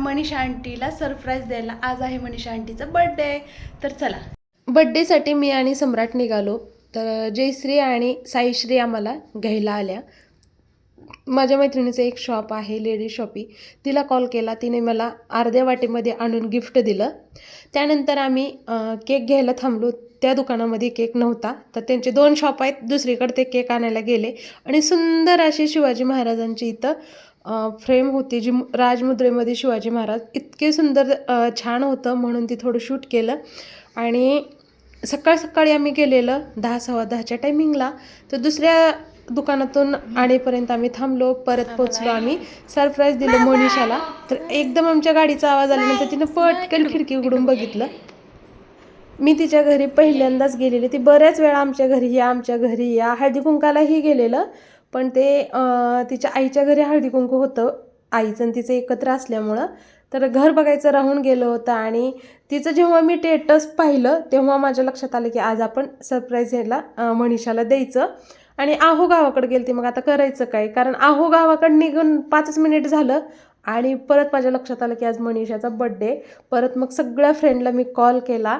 Manisha आंटीला surprise द्यायला. आज आहे मनीषा आंटीचा बड्डे तर चला. बड्डेसाठी मी आणि सम्राट निघालो. तर जयश्री आणि साईश्री आम्हाला घ्यायला आल्या. माझ्या मैत्रिणीचं एक शॉप आहे लेडी शॉपी तिला कॉल केला. तिने मला अर्ध्या वाटीमध्ये आणून गिफ्ट दिलं. त्यानंतर आम्ही केक घ्यायला थांबलो. त्या दुकानामध्ये केक नव्हता. तर त्यांचे दोन शॉप आहेत. दुसरीकडे ते केक आणायला गेले. आणि सुंदर अशी शिवाजी महाराजांची इथं फ्रेम होती जी राजमुद्रेमध्ये शिवाजी महाराज. इतके सुंदर छान होतं म्हणून ती थोडं शूट केलं. आणि सकाळ सकाळी आम्ही गेलेलं दहा सव्वा दहाच्या टायमिंगला तर दुसऱ्या दुकानातून आणेपर्यंत आम्ही थांबलो. परत पोचलो आम्ही. सरप्राईज दिलं मोनिशाला तर एकदम आमच्या गाडीचा आवाज आल्यानंतर तिनं पटकन खिडकी उघडून बघितलं. मी तिच्या घरी पहिल्यांदाच गेलेले. ती बऱ्याच वेळा आमच्या घरी या आमच्या घरी या. हळदी कुंकालाही गेलेलं. पण ते तिच्या आईच्या घरी हळदी कुंकू होतं. आईचं आणि तिचं एकत्र असल्यामुळं. तर घर बघायचं राहून गेलं होतं आणि तिचं जेव्हा मी टेटस पाहिलं तेव्हा माझ्या लक्षात आलं की आज आपण सरप्राईज ह्याला मनीषाला द्यायचं. आणि आहो गावाकडे गेलते मग आता करायचं काय? कारण आहो गावाकडे निघून पाचच मिनिट झालं आणि परत माझ्या लक्षात आलं की आज मनीषाचा बड्डे परत मग सगळ्या फ्रेंडला मी कॉल केला.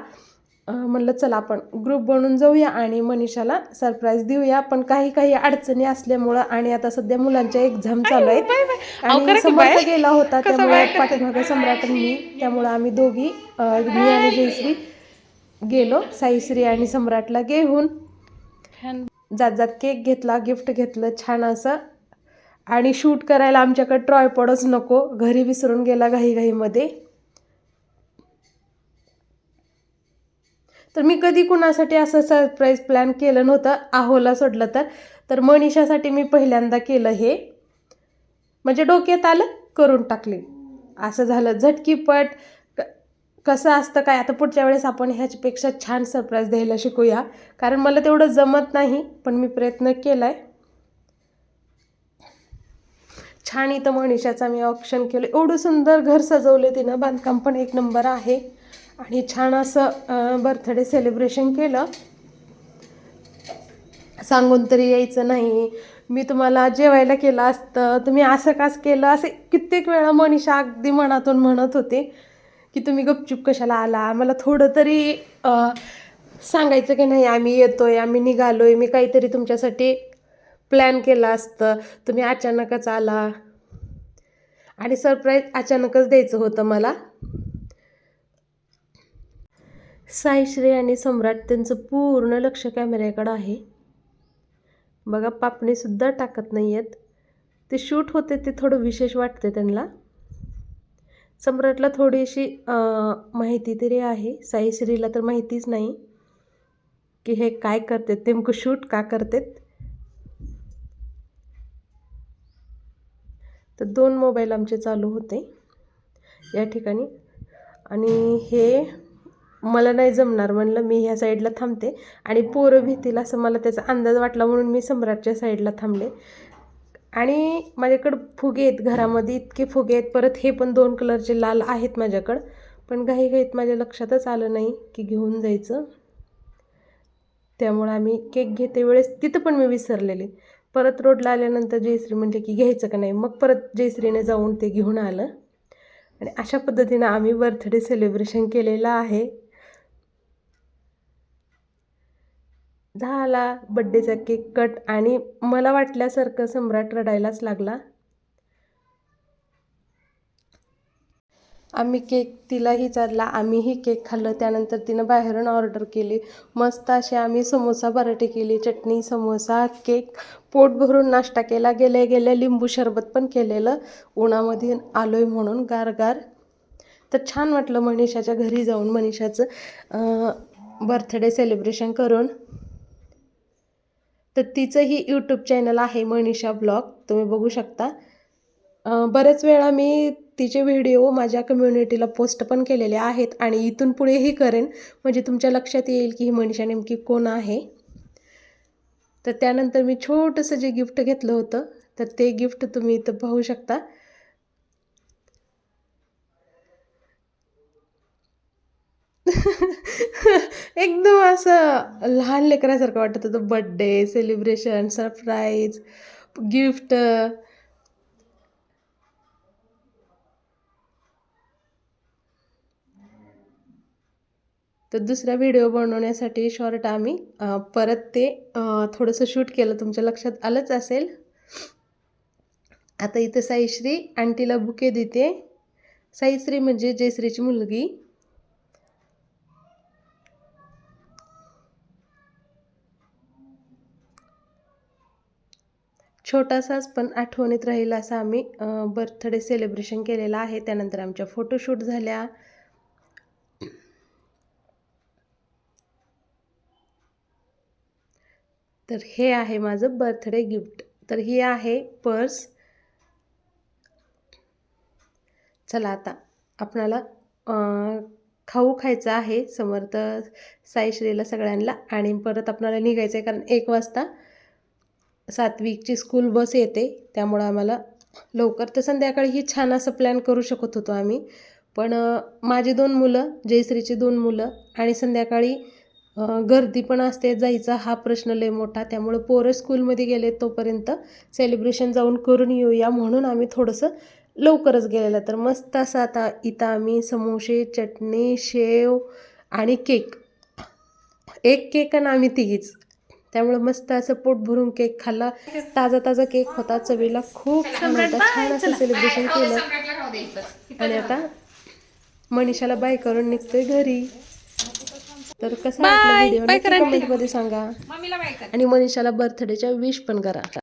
म्हणलं चला आपण ग्रुप बनवून जाऊया आणि मनीषाला सरप्राईज देऊया. पण काही काही अडचणी असल्यामुळं आणि आता सध्या मुलांच्या एक्झाम चालू आहेत आणि समर्थ गेला होता त्यामुळे पाठीमागे सम्राट मी. त्यामुळं आम्ही दोघी मी आणि जयश्री गेलो साईश्री आणि सम्राटला घेऊन. जात जात केक घेतला गिफ्ट घेतलं छान असं. आणि शूट करायला आमच्याकडे ट्रॉयपॉडच नको. घरी विसरून गेला घाईघाईमध्ये. तर मी कधी कुणासाठी असं सरप्राईज प्लॅन केलं नव्हतं आहोला सोडलं तर. तर मनीषासाठी मी पहिल्यांदा केलं हे. म्हणजे डोक्यात आलं करून टाकले. असं झालं झटकीपट. क- कसं असतं काय आता पुढच्या वेळेस आपण ह्याच्यापेक्षा छान सरप्राईज द्यायला शिकूया. कारण मला तेवढं जमत नाही पण मी प्रयत्न केला आहे छान इथं मनीषाचा मी ऑप्शन केलं. एवढं सुंदर घर सजवलं तिनं. बांधकाम पण एक नंबर आहे. आणि छान असं बर्थडे सेलिब्रेशन केलं. सांगून तरी यायचं नाही. मी तुम्हाला जेवायला केलं असतं. तुम्ही असं काच केलं? असे कित्येक वेळा मनीषा अगदी मनातून म्हणत होते की तुम्ही गपचूप कशाला आला? मला थोडं तरी सांगायचं की नाही आम्ही येतो आहे आम्ही निघालो आहे मी काहीतरी तुमच्यासाठी प्लॅन केला असतं. तुम्ही अचानकच आला. आणि सरप्राईज अचानकच द्यायचं होतं मला. साईश्री आणि सम्राट त्यांचं पूर्ण लक्ष कॅमेऱ्याकडं आहे. बघा पापणीसुद्धा टाकत नाही आहेत ते शूट होते ते थोडं विशेष वाटते त्यांना. सम्राटला थोडीशी माहिती तरी आहे. साईश्रीला तर माहितीच नाही की हे काय करतात नेमकं शूट का करतात. तर दोन मोबाईल आमचे चालू होते या ठिकाणी. आणि हे मला नाही जमणार म्हणलं मी ह्या साईडला थांबते. आणि पोरं भीतील असं मला त्याचा अंदाज वाटला म्हणून मी सम्राटच्या साईडला थांबले. आणि माझ्याकडं फुगे आहेत घरामध्ये इतके फुगे आहेत. परत हे पण दोन कलरचे लाल आहेत माझ्याकडं. पण घाईघाईत माझ्या लक्षातच आलं नाही की घेऊन जायचं. त्यामुळं आम्ही केक घेते वेळेस तिथं पण मी विसरलेले. परत रोडला आल्यानंतर जयश्री म्हणले की घ्यायचं का नाही? मग परत जयश्रीने जाऊन ते घेऊन आलं. आणि अशा पद्धतीनं आम्ही बर्थडे सेलिब्रेशन केलेलं आहे. झाला बड्डेचा केक कट आणि मला वाटल्यासारखं सम्राट रडायलाच लागला. आम्ही केक तिलाही चालला आम्हीही केक खाल्लं. त्यानंतर तिनं बाहेरून ऑर्डर केली. मस्त असे आम्ही समोसा पराठे केली चटणी समोसा केक पोट भरून नाश्ता केला. गेल्या गेल्या लिंबू सरबत पण केलेलं. उन्हामध्ये आलोय म्हणून गारगार. तर छान वाटलं मनीषाच्या घरी जाऊन मनीषाचं बर्थडे सेलिब्रेशन करून. तर तिचंही यूट्यूब चॅनल आहे मनीषा ब्लॉग तुम्ही बघू शकता. बऱ्याच बरेच वेळा मी तिचे व्हिडिओ माझ्या कम्युनिटीला पोस्ट पण केलेले आहेत आणि इथून पुढेही करेन. म्हणजे तुमच्या लक्षात येईल की ही मनीषा नेमकी कोण आहे. तर त्यानंतर मी छोटंसं जे गिफ्ट घेतलं होतं तर ते गिफ्ट तुम्ही इथं पाहू शकता. एकदम असं लहान लेकरासारखं वाटत होतं. बड्डे सेलिब्रेशन सरप्राईज गिफ्ट तर दुसरा व्हिडिओ बनवण्यासाठी शॉर्ट आम्ही परत ते थोडंसं शूट केलं. तुमच्या लक्षात आलंच असेल. आता इथं साईश्री आंटीला बुके देते. साईश्री म्हणजे जयश्रीची मुलगी. छोटासाच पण आठवणीत राहील असा आम्ही बर्थडे सेलिब्रेशन केलेलं आहे. त्यानंतर आमच्या फोटोशूट झाल्या. तर हे आहे माझं बर्थडे गिफ्ट तर ही आहे पर्स चला आता आपणाला खाऊ खायचं आहे. समर्थ साईश्रीला सगळ्यांना आणि परत आपणाला निघायचं आहे कारण एक वाजता. सात्विकची स्कूल बस येते. त्यामुळं आम्हाला लवकर तर संध्याकाळी छान असं प्लॅन करू शकत होतो आम्ही. पण माझी दोन मुलं जयश्रीची दोन मुलं आणि संध्याकाळी गर्दी पण असते. जायचा हा प्रश्न लय मोठा. त्यामुळं पोरं स्कूलमध्ये गेले तोपर्यंत सेलिब्रेशन जाऊन करून येऊया म्हणून आम्ही थोडंसं लवकरच गेलेलं. तर मस्त असं आता इथं आम्ही समोसे चटणी शेव आणि केक एक केक आणि आम्ही तिघीच. त्यामुळं मस्त असं पोट भरून केक खाल्ला. ताजा ताजा केक होता. चवीला खूप छान होता. छान असं सेलिब्रेशन केलं. आणि आता मनीषाला बाय करून निघतोय घरी. तर कसा व्हिडिओ कमेंटमध्ये सांगा. आणि मनीषाला बर्थडेच्या विश पण करा